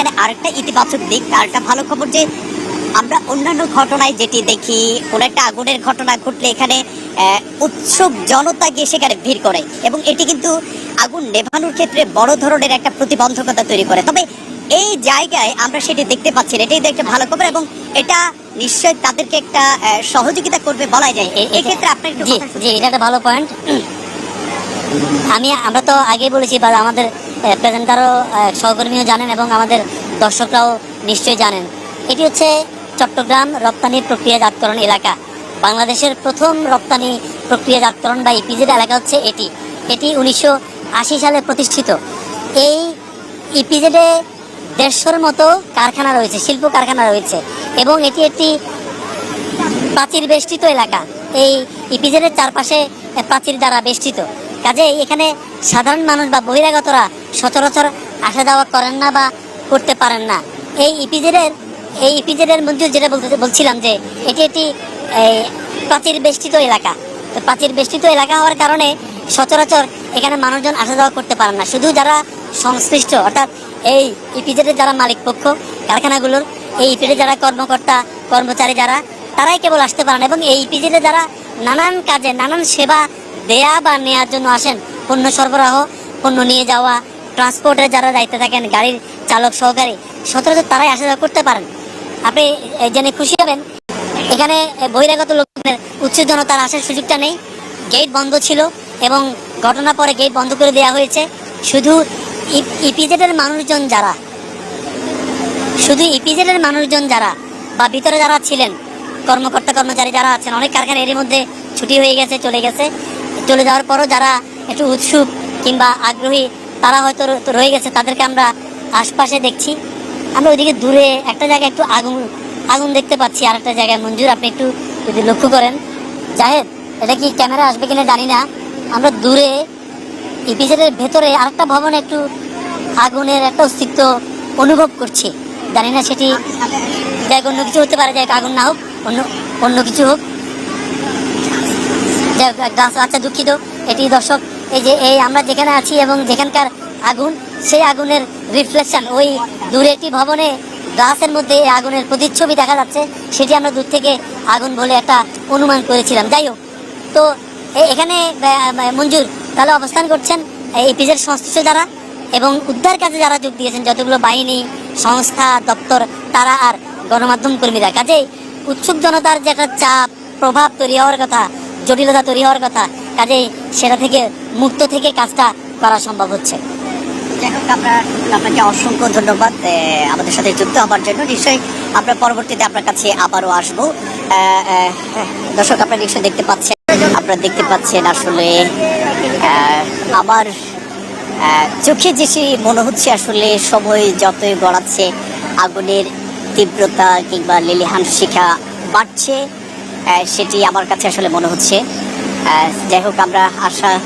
এখানে আরেকটা ইতিবাচক দিক আরেকটা ভালো খবর যে আমরা অন্যান্য ঘটনায় যেটি দেখি কোনো একটা আগুনের ঘটনা ঘটলে এখানে আহ, উৎসুক জনতা গিয়ে সেখানে ভিড় করে এবং এটি কিন্তু আগুন নেভানোর ক্ষেত্রে বড় ধরনের একটা প্রতিবন্ধকতা তৈরি করে। তবে এই জায়গায় আমরা সেটি দেখতে পাচ্ছি না এটাই একটা ভালো খবর এবং এটা নিশ্চয় তাদেরকে একটা সহযোগিতা করবে বলা যায়। এক্ষেত্রে আপনার জি জি এটা একটা ভালো পয়েন্ট আমি আমরা তো আগে বলেছি বা আমাদের প্রেজেন্টারও সহকর্মীও জানেন এবং আমাদের দর্শকরাও নিশ্চয়ই জানেন। এটি হচ্ছে চট্টগ্রাম রপ্তানি প্রক্রিয়াজাতকরণ এলাকা। বাংলাদেশের প্রথম রপ্তানি প্রক্রিয়াজাতকরণ বা ইপিজেড এলাকা হচ্ছে এটি। এটি উনিশশো আশি সালে প্রতিষ্ঠিত। এই ইপিজেডে দেড়শোর মতো কারখানা রয়েছে, শিল্প কারখানা রয়েছে এবং এটি একটি প্রাচীর বেষ্টিত এলাকা। এই ইপিজেডের চারপাশে প্রাচীর দ্বারা বেষ্টিত। কাজেই এখানে সাধারণ মানুষ বা বহিরাগতরা সচরাচর আসা যাওয়া করেন না বা করতে পারেন না। এই ইপিজেডের এই ইপিজেডের মধ্যে যেটা বলতে বলছিলাম যে এটি একটি প্রাচীর বেষ্টিত এলাকা। তো প্রাচীর বেষ্টিত এলাকা হওয়ার কারণে সচরাচর এখানে মানুষজন আসা যাওয়া করতে পারেন না। শুধু যারা সংশ্লিষ্ট, অর্থাৎ এই ইপিজেডের যারা মালিক পক্ষ, কারখানাগুলোর, এই ইপিজেডের যারা কর্মকর্তা, কর্মচারী যারা, তারাই কেবল আসতে পারেন এবং এই ইপিজেডে যারা নানান কাজে, নানান সেবা দেয়া বা নেয়ার জন্য আসেন, পণ্য সরবরাহ, পণ্য নিয়ে যাওয়া ট্রান্সপোর্টের যারা দায়িত্বে থাকেন, গাড়ির চালক সহকারী, সচরাচর তারাই আসা যাওয়া করতে পারেন। আপনি জেনে খুশি হবেন, এখানে বহিরাগত লোকদের উচ্ছেদ তার আসার সুযোগটা নেই। গেট বন্ধ ছিল এবং ঘটনা পরে গেট বন্ধ করে দেওয়া হয়েছে। শুধু ইপিজেডের মানুষজন যারা, শুধু ইপিজেডের মানুষজন যারা বা ভিতরে যারা ছিলেন কর্মকর্তা কর্মচারী যারা আছেন, অনেক কারখানা এরই মধ্যে ছুটি হয়ে গেছে, চলে গেছে। চলে যাওয়ার পরও যারা একটু উৎসুক কিংবা আগ্রহী, তারা হয়তো রয়ে গেছে। তাদেরকে আমরা আশপাশে দেখছি। আমরা ওইদিকে দূরে একটা জায়গায় একটু আগুন আগুন দেখতে পাচ্ছি। আর একটা জায়গায় মঞ্জুর, আপনি একটু যদি লক্ষ্য করেন। জাহেদ, এটা কি ক্যামেরা আসবে কিনা জানি না। আমরা দূরে ইপিজেডের ভেতরে আরেকটা ভবনে একটু আগুনের একটা অস্তিত্ব অনুভব করছি। জানি না সেটি যাই অন্য কিছু হতে পারে যাই আগুন না হোক, অন্য অন্য কিছু হোক। আচ্ছা- দুঃখিত। এটি দর্শক, এই যে, এই আমরা যেখানে আছি এবং যেখানকার আগুন, সেই আগুনের রিফ্লেকশন ওই দূরে একটি ভবনে গ্লাসের মধ্যে এই আগুনের প্রতিচ্ছবি দেখা যাচ্ছে। সেটি আমরা দূর থেকে আগুন বলে একটা অনুমান করেছিলাম। যাই হোক, তো এখানে মঞ্জুর তাহলে অবস্থান করছেন এই পিজের সংশ্লিষ্ট যারা এবং উদ্ধার কাজে যারা যোগ দিয়েছেন, যতগুলো বাহিনী, সংস্থা, দপ্তর, তারা আর গণমাধ্যম কর্মীরা। কাজেই উৎসুক জনতার যে একটা চাপ, প্রভাব তৈরি হওয়ার কথা জটিলতা তৈরি হওয়ার কথা, কাজেই সেটা থেকে মুক্ত থেকে কাজটা করা সম্ভব হচ্ছে। আপনাকে অসংখ্য ধন্যবাদ আমাদের সাথে যুক্ত হওয়ার জন্য। নিশ্চয়ই আমরা পরবর্তীতে আপনার কাছে আবারও আসব। দর্শক, আপনারা নিশ্চয়ই দেখতে পাচ্ছেন, আপনারা দেখতে পাচ্ছেন আসলে আমার চোখে যেটি মনে হচ্ছে আসলে, সময় যতই গড়াচ্ছে, আগুনের তীব্রতা কিংবা লেলিহান শিখা বাড়ছে। সেটি আমার কাছে আসলে মনে হচ্ছে। যাই হোক আমরা আশা